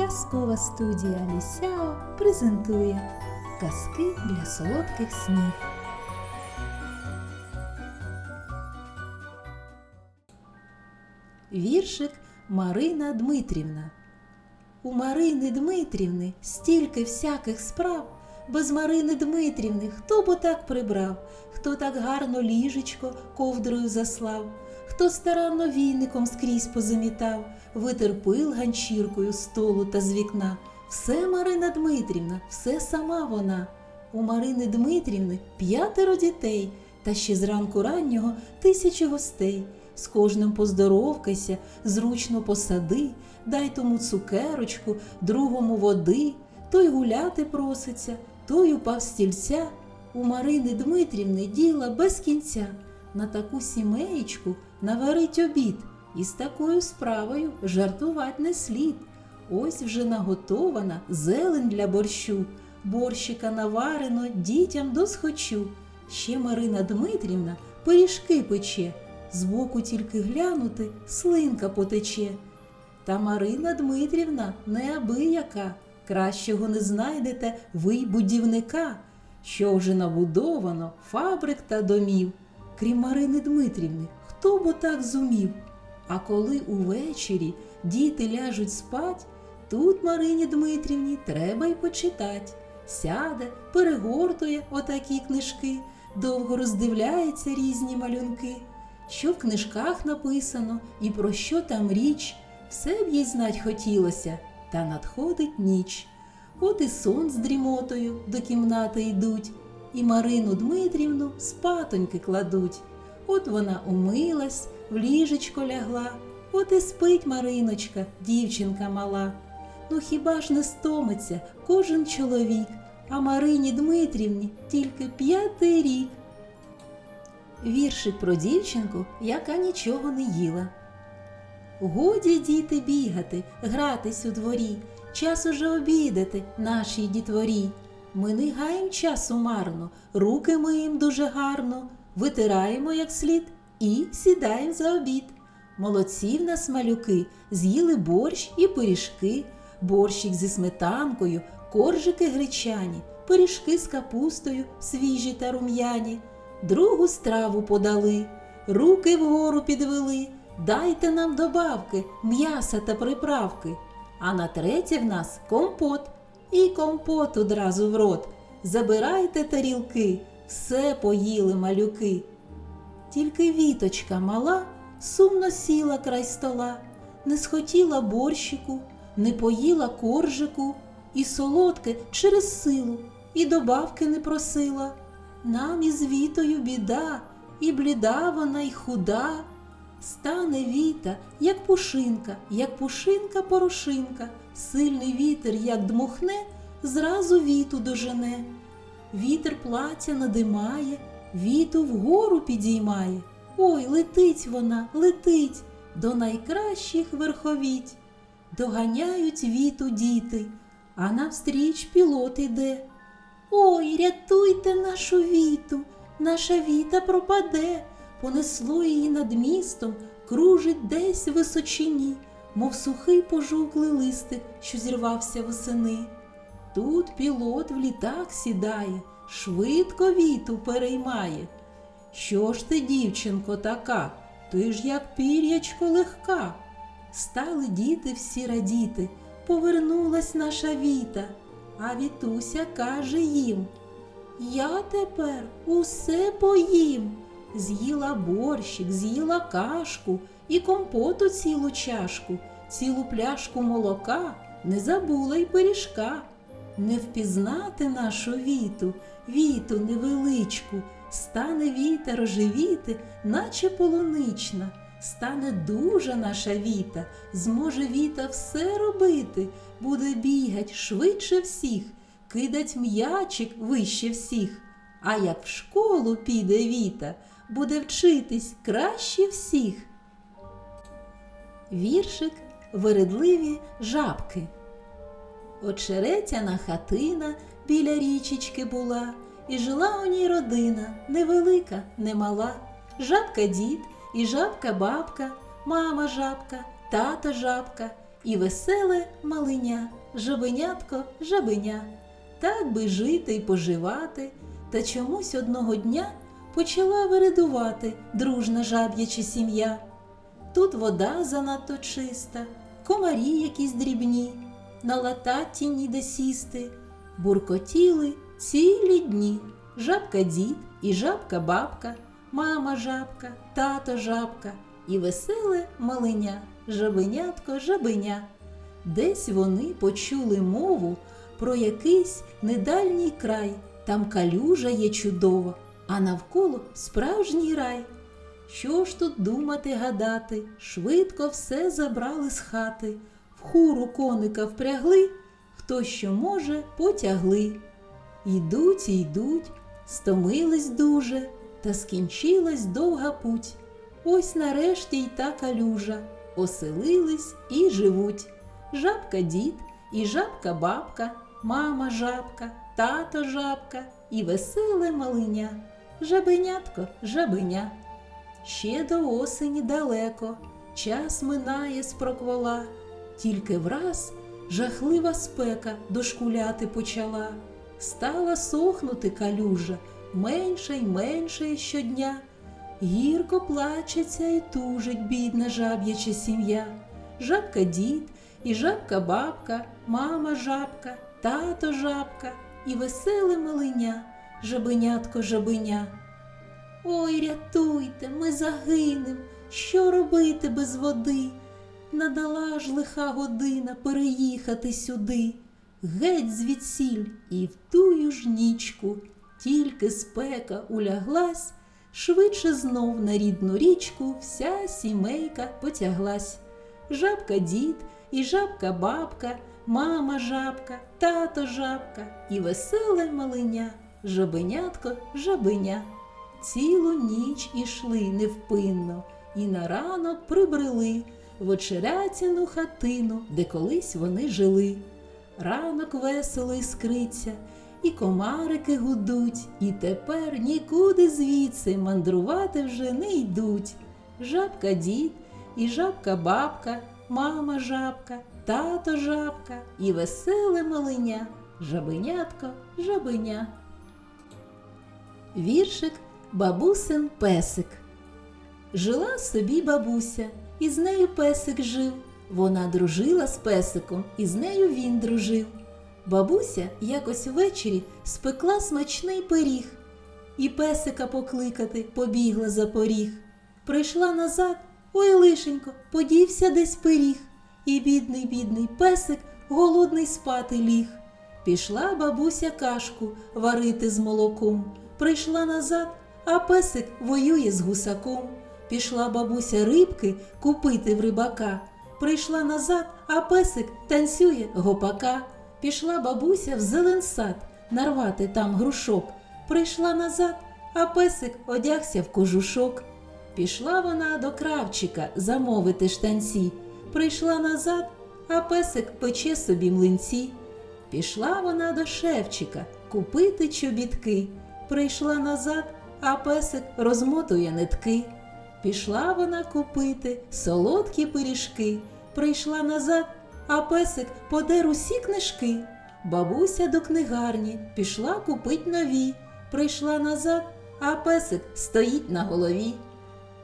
Казкова студія Лісяо презентує казки для солодких снів. Віршик Марина Дмитрівна. У Марини Дмитрівни стільки всяких справ. Без Марини Дмитрівни хто б отак прибрав, хто так гарно ліжечко ковдрою заслав, хто старанно війником скрізь позамітав, витер пил ганчіркою столу та з вікна. Все Марина Дмитрівна, все сама вона. У Марини Дмитрівни п'ятеро дітей, та ще зранку раннього тисячі гостей. З кожним поздоровкайся, зручно посади, дай тому цукерочку, другому води, той гуляти проситься, той упав стільця. У Марини Дмитрівни діла без кінця. На таку сімеєчку наварить обід, і з такою справою жартувать не слід. Ось вже наготована зелень для борщу, борщика наварено дітям досхочу. Ще Марина Дмитрівна пиріжки пече, збоку тільки глянути слинка потече. Та Марина Дмитрівна неабияка, кращого не знайдете ви й будівника, що вже набудовано фабрик та домів. Крім Марини Дмитрівни, хто б отак зумів? А коли увечері діти ляжуть спать, тут Марині Дмитрівні треба й почитать. Сяде, перегортує отакі книжки, довго роздивляється різні малюнки. Що в книжках написано і про що там річ, все б їй знать хотілося, та надходить ніч. От і сон з дрімотою до кімнати йдуть, і Марину Дмитрівну спатоньки кладуть. От вона умилась, в ліжечко лягла, от і спить Мариночка, дівчинка мала. Ну хіба ж не стомиться кожен чоловік, а Марині Дмитрівні тільки п'ятий рік. Віршик про дівчинку, яка нічого не їла. Годі діти бігати, гратись у дворі, час уже обідати нашій дітворі. Ми не гаєм часу марно, руки миєм дуже гарно, витираємо як слід і сідаємо за обід. Молодці в нас малюки, з'їли борщ і пиріжки, борщик зі сметанкою, коржики гречані, пиріжки з капустою, свіжі та рум'яні. Другу страву подали, руки вгору підвели, дайте нам добавки, м'яса та приправки. А на третє в нас компот. І компот одразу в рот. Забирайте тарілки, все поїли малюки. Тільки віточка мала сумно сіла край стола, не схотіла борщику, не поїла коржику, і солодке через силу, і добавки не просила. Нам із вітою біда, і бліда вона, й худа. Стане віта, як пушинка, як пушинка порошинка, сильний вітер, як дмухне, зразу віту дожене. Вітер плаття надимає, віту вгору підіймає. Ой, летить вона, летить до найкращих верховіть. Доганяють віту діти, а навстріч пілот іде. Ой, рятуйте нашу віту, наша віта пропаде, понесло її над містом, кружить десь в височині, мов сухий пожовклий листик, що зірвався восени. Тут пілот в літак сідає, швидко віту переймає. Що ж ти, дівчинко, така? Ти ж як пір'ячко легка. Стали діти всі радіти, повернулась наша віта, а вітуся каже їм. Я тепер усе поїм. З'їла борщик, з'їла кашку і компоту цілу чашку, цілу пляшку молока, не забула й пиріжка. Не впізнати нашу віту, віту невеличку, стане віта рожевіти, наче полунична, стане дуже наша віта, зможе віта все робити, буде бігать швидше всіх, кидать м'ячик вище всіх. А як в школу піде віта, буде вчитись краще всіх. Віршик Вередливі жабки. Очеретяна хатина біля річечки була, і жила у ній родина невелика, немала. Жабка дід і жабка бабка, мама жабка, тато жабка, і веселе малиня, жабенятко, жабеня. Так би жити й поживати, та чомусь одного дня почала виридувати дружна жаб'яча сім'я. Тут вода занадто чиста, комарі якісь дрібні, на лататті ніде сісти, буркотіли цілі дні. Жабка дід і жабка бабка, мама жабка, тато жабка і веселе малиня, жабенятко жабеня. Десь вони почули мову про якийсь недальній край, там калюжа є чудова, а навколо справжній рай. Що ж тут думати гадати, швидко все забрали з хати, в хуру коника впрягли, хто що може, потягли. Йдуть і йдуть, стомились дуже, та скінчилась довга путь. Ось нарешті й та калюжа, оселились і живуть. Жабка дід і жабка бабка, мама жабка, тато жабка і веселе малиня, жабенятко, жабеня. Ще до осені далеко, час минає спроквола, тільки враз жахлива спека дошкуляти почала. Стала сохнути калюжа, менше й менше щодня. Гірко плачеться і тужить бідна жаб'яча сім'я. Жабка дід і жабка бабка, мама жабка, тато жабка і веселе малиня, жабенятко жабеня. Ой, рятуйте, ми загинем, що робити без води? Надала ж лиха година переїхати сюди, геть звідсіль і в тую ж нічку, тільки спека уляглась, швидше знов на рідну річку вся сімейка потяглась. Жабка дід і жабка бабка, мама жабка, тато жабка і веселе малиня, жабенятко жабеня. Цілу ніч ішли невпинно, і на ранок прибрели в очерятяну хатину, де колись вони жили. Ранок весело іскриться, і комарики гудуть, і тепер нікуди звідси мандрувати вже не йдуть. Жабка дід і жабка бабка, мама жабка, тато жабка і веселе малиня, жабенятко, жабеня. Віршик Бабусин песик. Жила собі бабуся, і з нею песик жив. Вона дружила з песиком, і з нею він дружив. Бабуся якось ввечері спекла смачний пиріг, і песика покликати побігла за поріг. Прийшла назад, ой лишенько, подівся десь пиріг, і бідний, бідний песик голодний спати ліг. Пішла бабуся кашку варити з молоком. Прийшла назад, а песик воює з гусаком. Пішла бабуся рибки купити в рибака. Прийшла назад, а песик танцює гопака. Пішла бабуся в зелен сад нарвати там грушок. Прийшла назад, а песик одягся в кожушок. Пішла вона до кравчика замовити штанці. Прийшла назад, а песик пече собі млинці. Пішла вона до шевчика купити чобітки. Прийшла назад, а песик розмотує нитки. Пішла вона купити солодкі пиріжки. Прийшла назад, а песик подер усі книжки. Бабуся до книгарні пішла купить нові. Прийшла назад, а песик стоїть на голові.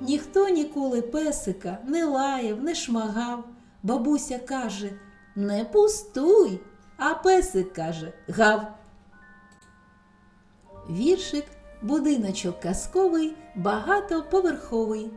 Ніхто ніколи песика не лаяв, не шмагав. Бабуся каже Не пустуй, а песик каже Гав. Віршик будиночок казковий, багатоповерховий.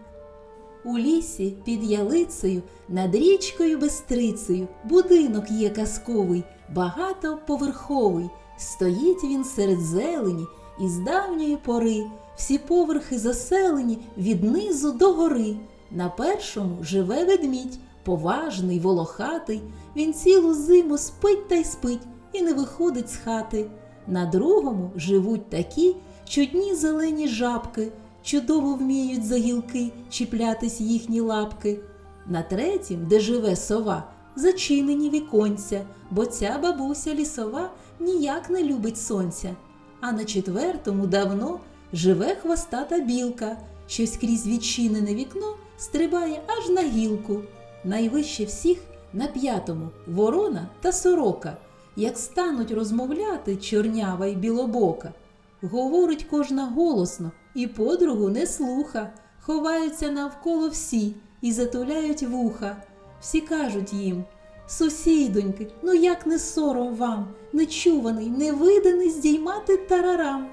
У лісі під ялицею, над річкою Бестрицею будинок є казковий, багатоповерховий. Стоїть він серед зелені і з давньої пори. Всі поверхи заселені від низу до гори. На першому живе ведмідь, поважний, волохатий. Він цілу зиму спить та й спить і не виходить з хати. На другому живуть такі чудні зелені жабки, чудово вміють за гілки чіплятись їхні лапки. На третім, де живе сова, зачинені віконця, бо ця бабуся лісова ніяк не любить сонця. А на четвертому давно живе хвостата білка, що скрізь відчинене вікно стрибає аж на гілку. Найвище всіх На п'ятому ворона та сорока, як стануть розмовляти чорнява й білобока. Говорить кожна голосно і подругу не слуха, ховаються навколо всі і затуляють вуха. Всі кажуть їм Сусідоньки, ну як не сором вам, нечуваний, невиданий здіймати тарарам.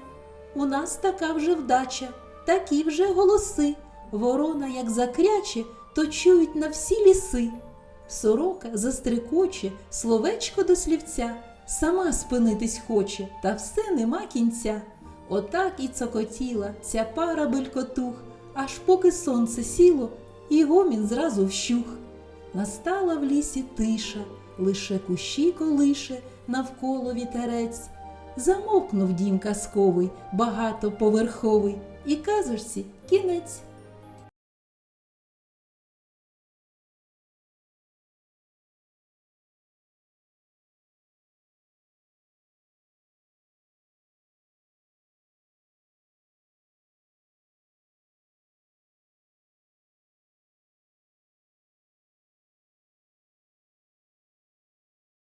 У нас така вже вдача, такі вже голоси. Ворона, як закряче, то чують на всі ліси. Сорока застрикоче, словечко до слівця, сама спинитись хоче, та все нема кінця. Отак і цокотіла ця пара белькотух, аж поки сонце сіло, і гомін зразу вщух. Настала в лісі тиша, лише кущі колише, навколо вітерець. Замовкнув дім казковий, багатоповерховий, і казочці кінець.